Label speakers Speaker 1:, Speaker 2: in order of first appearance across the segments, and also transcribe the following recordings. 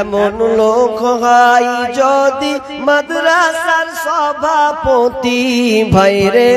Speaker 1: এমন লোক হয় যদি মাদ্রাসার সভাপতি। ভাইরে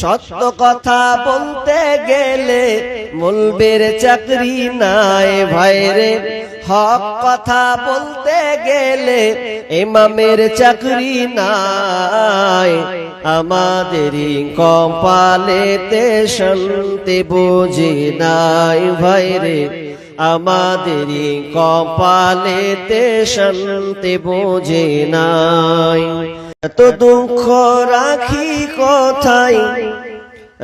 Speaker 1: সত্য কথা বলতে গেলে মুলবের চাকরি নাই। ভাইরে হক কথা বলতে গেলে ইমামের চাকরি নাই। আমাদেরই কপালেতে শান্তি বুঝি নাই। ভাইরে আমাদেরই কপালেতে শান্তি বোঝে নাই। এত দুঃখ রাখি কোথায়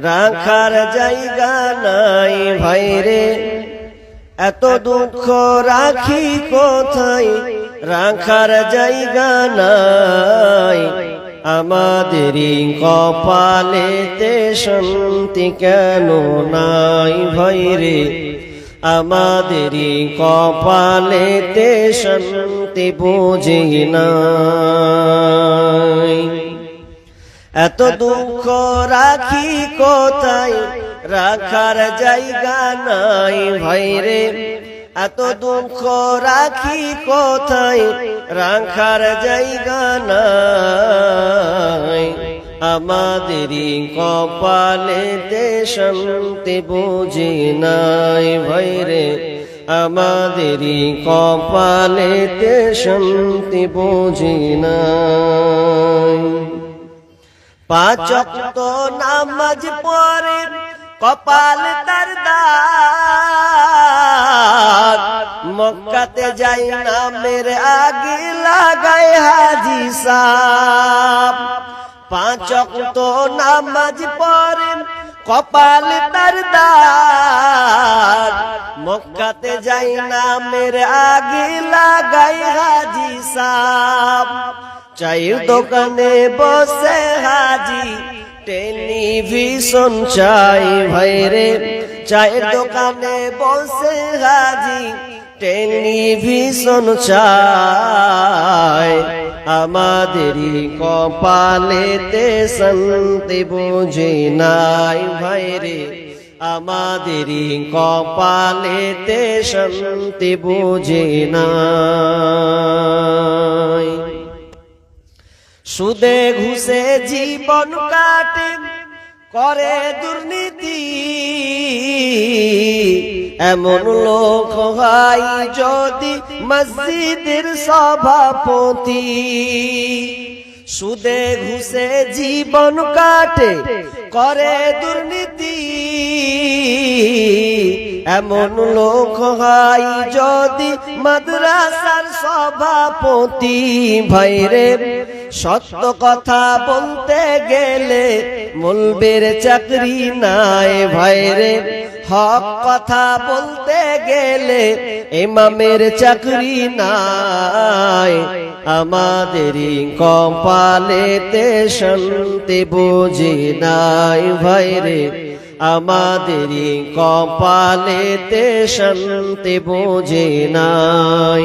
Speaker 1: রাখার জায়গা নাই ভাইরে এত দুঃখ রাখি কোথায় রাখার জায়গা নাই। আমাদেরই কপালেতে শান্তি কেন নাই ভাইরে আমাদেরই কপালেতে শান্তি বুঝি নাই এত দুঃখ রাখি কোথায়? রাখার জায়গা নাই ভাইরে। এত দুঃখ রাখি কোথায়? রাখার জায়গা নাই। আমাদেরই কপালেতে শান্তি বুঝি নাই ভাইরে আমাদেরই কপালেতে শান্তি বুঝি নাই। পাঁচ তো নামাজ পরে কপাল তার মক্কাতে যাই নামের আগে লাগায় হাজি সাপ। পাঁচ তো নামাজ পরে কপাল তার দাগ মক্কাতে যাই নামের আগে লাগায় হাজি সাপ। চায়ের দোকানে বসে হাজি। টেলিভিশন চাই ভাইরে চায়ের দোকানে বসে হাজি। টেলিভিশন চাই। আমাদেরই কপালেতে শান্তি বুঝি নাই ভাইরে। আমাদেরই কপালেতে শান্তি বুঝি নাই। সুদে ঘুষে জীবন কাটে, করে দুর্নীতি। এমন লোক হয় যদি মসজিদের সভাপতি। সুদে ঘুষে জীবন কাটে করে দুর্নীতি। এমন লোক হয় যদি মাদ্রাসার সভাপতি। ভাইরে সত্য কথা বলতে গেলে মুলবের চাকরি নাই ভাইরে। হক কথা বলতে গেলে এমামের চাকরি নাই। আমাদেরই কপালেতে শান্তি বুঝি নাই ভাইরে আমাদেরই কপালেতে শান্তি বুঝি নাই।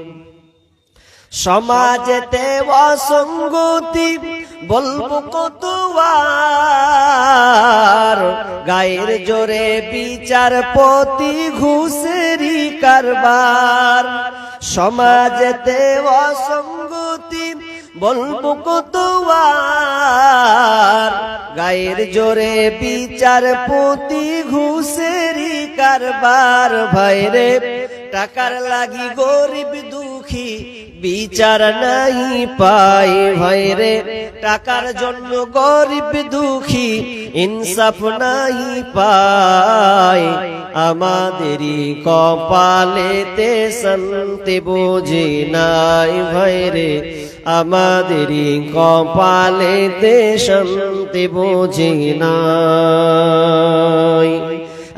Speaker 1: সমাজেতে অসঙ্গতি বলব কতবার। গায়ের জোরে বিচারপতি ঘুষেরি কারবার। সমাজেতে অসঙ্গতি বলব কতবার। গায়ের জোরে বিচারপতি ঘুষেরি কারবার। ভাইরে, টাকার লাগি গরিব দুঃখী বিচার নাই পাই রে, টাকার জন্য গরিব দুঃখী, ইনসাফ নাই পাই আমাদেরই কপালেতে শান্তি বুঝি নাই ভাইরে আমাদেরই কপালেতে শান্তি বুঝি নাই।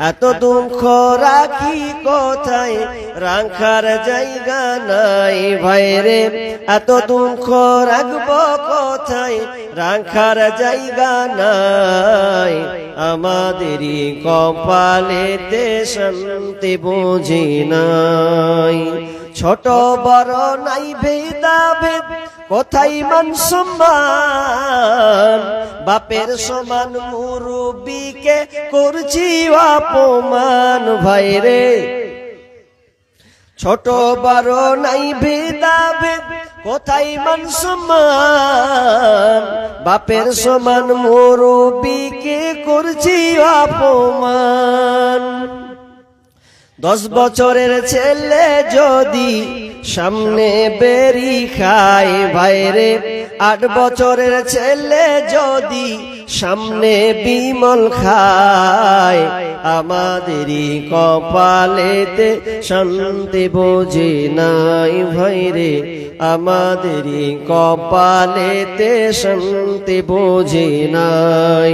Speaker 1: এত দুঃখ রাখি কোথায়? রাখার জায়গা নাই ভাইরে এত দুঃখ রাখব কোথায়? রাখার জায়গা নাই। আমাদেরই কপালেতে শান্তি বুঝি নাই। ছোট বড় নাই ভেদা ভেদ কোথায় মান সম্মান? বাপের সমান মুরুবিকে করছি অপমান ভাইরে ছোট বড় নাই ভেদা ভেদ কোথায় মান সম্মান? বাপের সমান মুরুবিকে করছি অপমান। দশ বছরের ছেলে যদি সামনে বেরি খায় ভাইরে, আট বছরের ছেলে যদি সামনে বিমল খায় আমাদেরই কপালেতে শান্তি বোঝে নাই ভাইরে আমাদেরই কপালেতে শান্তি বোঝে নাই।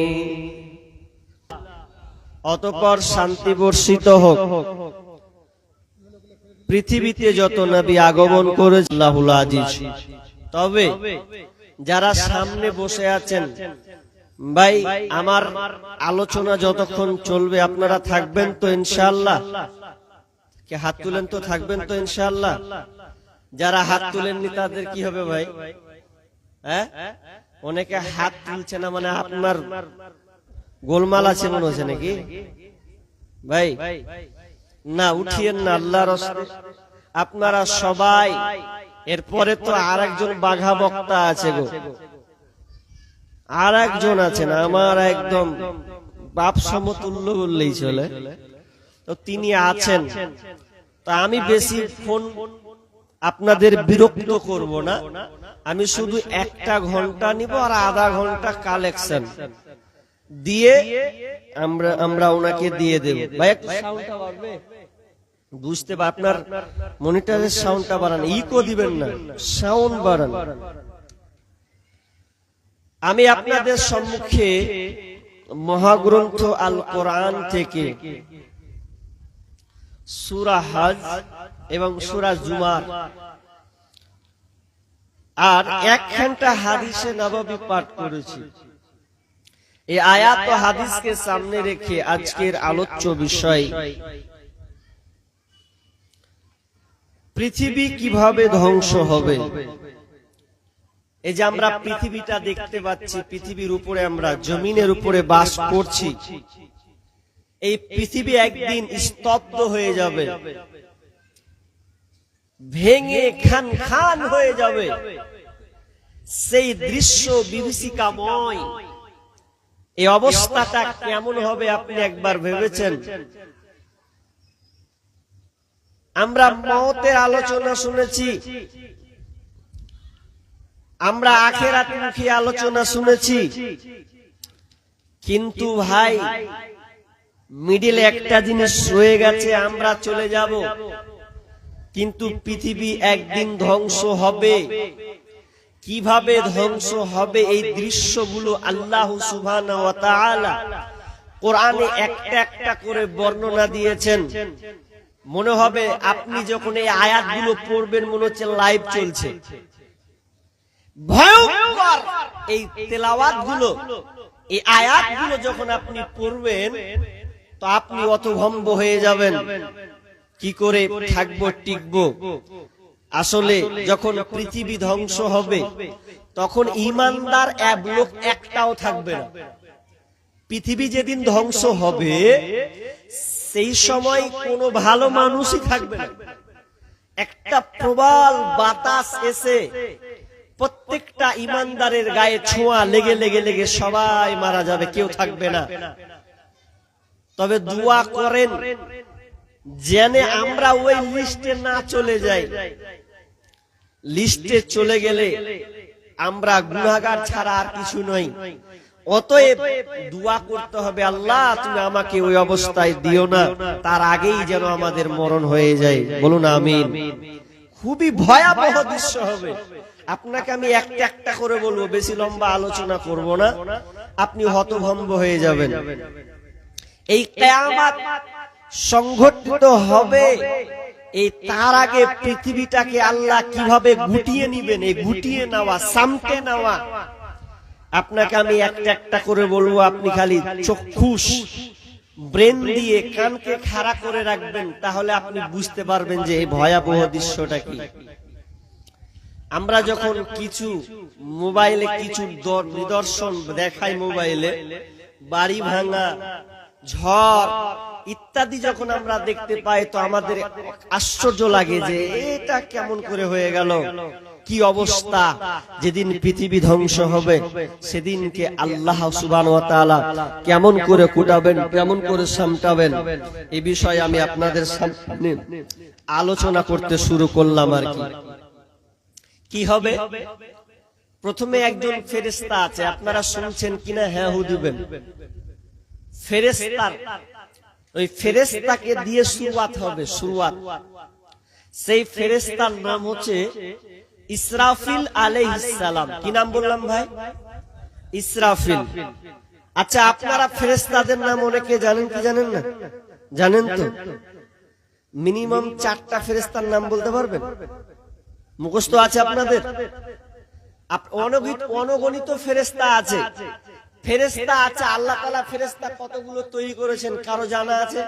Speaker 1: অতপর শান্তি বর্ষিত হোক। পৃথিবীতে যত নবী আগমন করে আল্লাহুল আজিজ। তবে যারা সামনে বসে আছেন ভাই আমার আলোচনা যতক্ষণ চলবে আপনারা থাকবেন তো ইনশাআল্লাহ। কে হাত তুলেন তো থাকবেন তো ইনশাআল্লাহ। যারা হাত তুলেননি তাদের কি হবে ভাই? হ্যাঁ? অনেকে হাত তুলছে না মানে আপনার গোলমাল আছে মনে হচ্ছে নাকি? ভাই, না, উঠিয়েন না আল্লাহ। আপনারা সবাই, এরপরে তো আর একজন বাঘা বক্তা আছে গো। আর একজন আছেন, আমার একদম বাপ সমতুল্য বললেই চলে। তো তিনি আছেন। তা আমি বেশি ফোন আপনাদের বিরক্ত করব না। আমি শুধু একটা ঘণ্টা নিব আর আধা ঘণ্টা কালেকশন দিয়ে আমরা আমরা ওনাকে দিয়ে দেব। ভাই, একটু সাউন্ডটা বাড়বে? বুঝতে পার আপনার মনিটরের সাউন্ডটা বাড়ান ইকো দিবেন না সাউন্ড বাড়ান। আমি আপনাদের সম্মুখে মহাগ্রন্থ আল কোরআন থেকে সুরা হাজ এবং সুরা জুমার আর একখানটা হাদিসে নবাবী পাঠ করেছি। এই আয়াত ও হাদিসকে সামনে রেখে আজকের আলোচ্য বিষয়। পৃথিবী কীভাবে ধ্বংস হবে? এই যে আমরা পৃথিবীটা দেখতে পাচ্ছি, পৃথিবীর উপরে আমরা, জমিনের উপরে বাস করছি। এই পৃথিবী একদিন স্তব্ধ হয়ে যাবে। ভেঙে খান খান হয়ে যাবে। সেই দৃশ্য বিভীষিকাময়। এই অবস্থাটা কেমন হবে আপনি একবার ভেবেছেন? আমরা মতের আলোচনা শুনেছি। আমরা আখেরাতমুখী আলোচনা শুনেছি। কিন্তু ভাই, মিডিলে একটা জিনিস রয়ে গেছে, আমরা চলে যাব। কিন্তু পৃথিবী একদিন ধ্বংস হবে। কীভাবে ধ্বংস হবে এই দৃশ্যগুলো আল্লাহ সুবহান ওয়া তাআলা কোরআনে একটা একটা করে বর্ণনা দিয়েছেন। মনে হবে আপনি যখন এই আয়াতগুলো পড়বেন, মনে হচ্ছে লাইভ চলছে। ভয়ঙ্কর এই তেলাওয়াতগুলো এই আয়াতগুলো যখন আপনি পড়বেন, তো আপনি অতভম্ব হয়ে যাবেন। কি করে থাকব, টিকবো? আসলে যখন পৃথিবী ধ্বংস হবে তখন ইমানদার এক লোক একটাও থাকবে না। পৃথিবী যেদিন ধ্বংস হবে সেই সময় কোনো ভালো মানুষই থাকবে না। একটা প্রবল বাতাস এসে প্রত্যেকটা ইমানদারের গায়ে ছোঁয়া লেগে লেগে লেগে সবাই মারা যাবে কেউ থাকবে না। তবে দোয়া করেন জেনে আমরা ওই লিস্টে না চলে যাই। লিস্টে চলে গেলে আমরা গুণাগার ছাড়া আর কিছু নই। অতএব দোয়া করতে হবে আল্লাহ তুমি আমাকে ওই অবস্থায় দিও না। তার আগেই যেন আমাদের মরণ হয়ে যায়। বলুন আমিন। খুবই ভয়াবহ দৃশ্য হবে। আপনাকে আমি একটা একটা করে বলব বেশি লম্বা আলোচনা করব না। আপনি হতভম্ব হয়ে যাবেন। এই কেয়ামাত সংঘটিত হবে। এই তার আগে পৃথিবীটাকে আল্লাহ কীভাবে গুটিয়ে নিবেন? এই গুটিয়ে নেওয়া সামটে নেওয়া। আপনাকে আমি একটা একটা করে বলব আপনি খালি চক্ষুষ ব্রেন দিয়ে কানকে খাড়া করে রাখবেন তাহলে আপনি বুঝতে পারবেন যে এই ভয়াবহ দৃশ্যটা কি। আমরা যখন কিছু মোবাইলে কিছু নিদর্শন দেখাই মোবাইলে বাড়ি ভাঙা ঝড় ইত্যাদি যখন আমরা দেখতে পাই, তো আমাদের আশ্চর্য লাগে যে এটা কেমন করে হয়ে গেল? কি অবস্থা? যেদিন পৃথিবী ধ্বংস হবে, সেদিনকে আল্লাহ সুবান কেমন করে কুটাবেন, কেমন করে সামটাবেন? এ বিষয়ে আমি আপনাদের সামনে আলোচনা করতে শুরু করলাম আর কি। কি হবে? প্রথমে একজন ফেরেস্তা আছে, আপনারা শুনছেন কিনা? হ্যাঁ হু, দিবেন। ফেরেস্তার ওই ফেরেস্তাকে দিয়ে শুরুয়াত হবে শুরুয়াত। সেই ফেরেস্তার নাম হচ্ছে ইসরাফিল আলাইহিসসালাম কি নাম বললাম ভাই? ইসরাফিল। আচ্ছা আপনারা ফেরেস্তাদের নাম অনেকে জানেন কি জানেন না? জানেন তো? মিনিমাম চারটা ফেরেস্তার নাম বলতে পারবেন? মুখস্থ আছে আপনাদের? অনগণিত ফেরেস্তা আছে। ফেরেস্তা আছে, আল্লাহ তালা ফেরেস্তা কতগুলো তৈরি করেছেন কারও জানা আছে?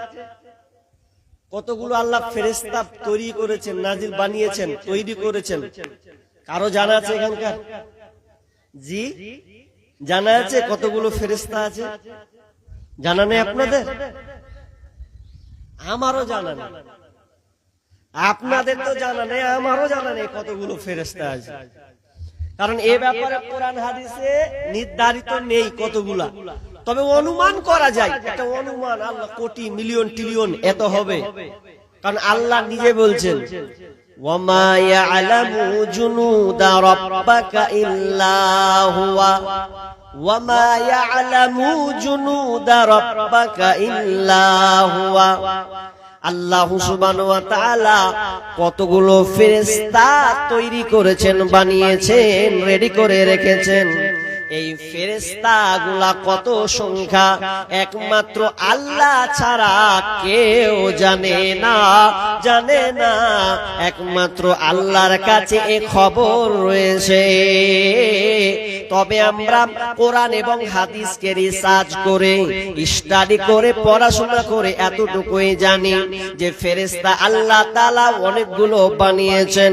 Speaker 1: কতগুলো আল্লাহ ফেরেস্তা তৈরি করেছেন, নাজিল বানিয়েছেন, তৈরি করেছেন? কারও জানা আছে এখানকার? জি? জানা আছে কতগুলো ফেরেস্তা আছে? জানা নেই আপনাদের? আমারও জানা নেই। আপনাদের তো জানা নেই, আমারও জানা নেই কতগুলো ফেরেস্তা আছে। কারণ এ ব্যাপারে কোরআন হাদিসে নির্ধারিত নেই কতগুলা। তবে অনুমান করা যায় একটা অনুমান আল্লাহ কোটি মিলিয়ন ট্রিলিয়ন এত হবে। কারণ আল্লাহ নিজে বলছেন হুয়া আল্লাহ কতগুলো ফেরেশতা তৈরি করেছেন, বানিয়েছেন রেডি করে রেখেছেন। এই ফেরেশতা গুলা কত সংখ্যা? একমাত্র আল্লাহ ছাড়া কেউ জানে না জানে না। একমাত্র আল্লাহর কাছে এ খবর রয়েছে। তবে আমরা কোরআন এবং হাদিসকে রিসার্চ করে স্টাডি করে, পড়াশোনা করে এতটুকুই জানি যে ফেরেশতা আল্লাহ তাআলা অনেকগুলো বানিয়েছেন।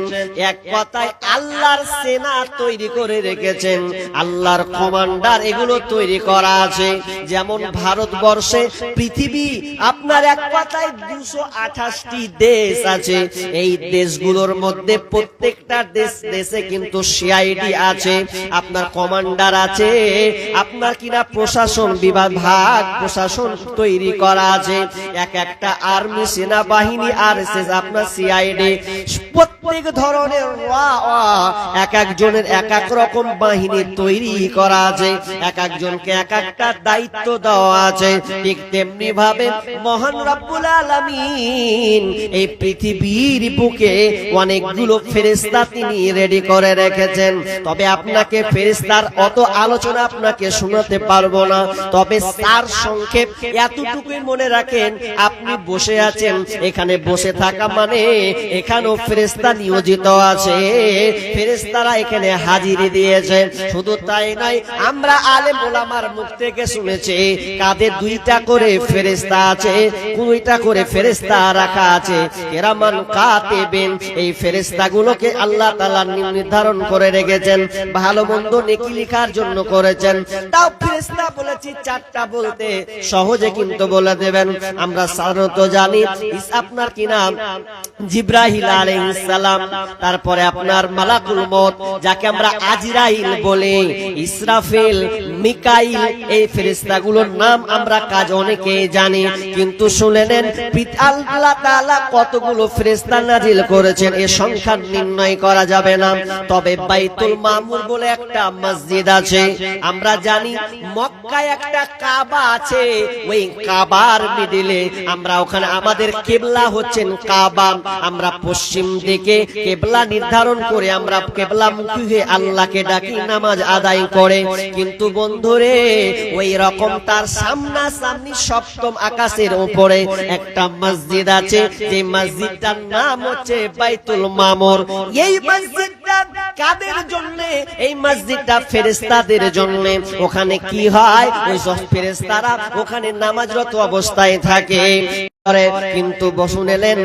Speaker 1: এক কথায় আল্লাহর সেনা তৈরি করে রেখেছেন, আল্লাহর কমান্ডার এগুলো তৈরি করা আছে। যেমন ভারতবর্ষে পৃথিবী, আপনার এক কথায় দুশো আঠাশটি দেশ আছে। এই দেশগুলোর মধ্যে প্রত্যেকটা দেশ, দেশে কিন্তু সিআইডি আছে। আপনার কমান্ডার আছে। আপনার কিনা প্রশাসন বিভাগ, ভাগ, প্রশাসন তৈরি করা আছে? এক একটা আর্মি, সেনাবাহিনী আর আপনার সিআইডি প্রত্যেক ধরনের এক একজনের এক এক রকম বাহিনী তৈরি করা আছে। এক একজনকে এক একটা দায়িত্ব দেওয়া আছে। ঠিক তেমনি ভাবে মহান রব্বুল আলামিন এই পৃথিবীর বুকে অনেকগুলো ফেরেশতা তিনি রেডি করে রেখেছেন। তবে আপনাকে ফেরেশতার অত আলোচনা আপনাকে শোনাতে পারব না। তবে তার সংক্ষেপ এতটুকুই মনে রাখেন, আপনি বসে আছেন, এখানে বসে থাকা মানে এখানেও ফেরেশতা নিয়োজিত আছে। ফেরেস্তারা এখানে হাজিরি দিয়েছে। শুধু তাই নয়, আমরা আলেম ওলামার মুখ থেকে শুনেছি কাঁধে দুইটা করে ফেরেস্তা আছে দুইটা করে ফেরেস্তা রাখা আছে। কেরামান কাতেবেন, এই ফেরেস্তাগুলোকে আল্লাহ তাআলা নির্ধারণ করে রেখেছেন, ভালো মন্দ নেকি লেখার জন্য করেছেন। তাও ফেরেস্তা বলেছি চারটা বলতে সহজে কিন্তু বলে দেবেন। আমরা সাধারণত জানি, আপনার কি নাম? জিব্রাহিল আলাইহিস সালাম তারপরে আপনার মালাকুল মত যাকে আমরা আজরাইল বলে। ইসরাফিল, মিকাইল, এই ফেরেশতাগুলোর নাম আমরা কাজ অনেকে জানি। কিন্তু শুনে নেন আল্লাহ কতগুলো ফেরেশতা নাজিল করেছেন, এ সংখ্যা নির্ণয় করা যাবে না। তবে বাইতুল মামুর বলে একটা মসজিদ আছে। আমরা জানি, মক্কায় একটা কাবা আছে। ওই কাবার মিডিলে আমরা ওখানে, আমাদের কেবলা হচ্ছেন কাবা। আমরা পশ্চিম দিকে কেবলা নির্ধারণ করে আমরা কেবলা মুখী হয়ে আল্লাহকে ডাকি, নামাজ আদায় করে। কিন্তু বন্ধুরে, ওই রকম তার সামনা সামনি সপ্তম আকাশের উপরে একটা মসজিদ আছে, যে মসজিদটার নাম হচ্ছে বাইতুল মামর। এই মসজিদটা কাদের জন্য? এই মসজিদটা ফেরেস্তাদের জন্য। ওখানে কি হয়? ওই সব ফেরেস্তারা ওখানে নামাজরত অবস্থায় থাকে। কিন্তু বসুন এলেন।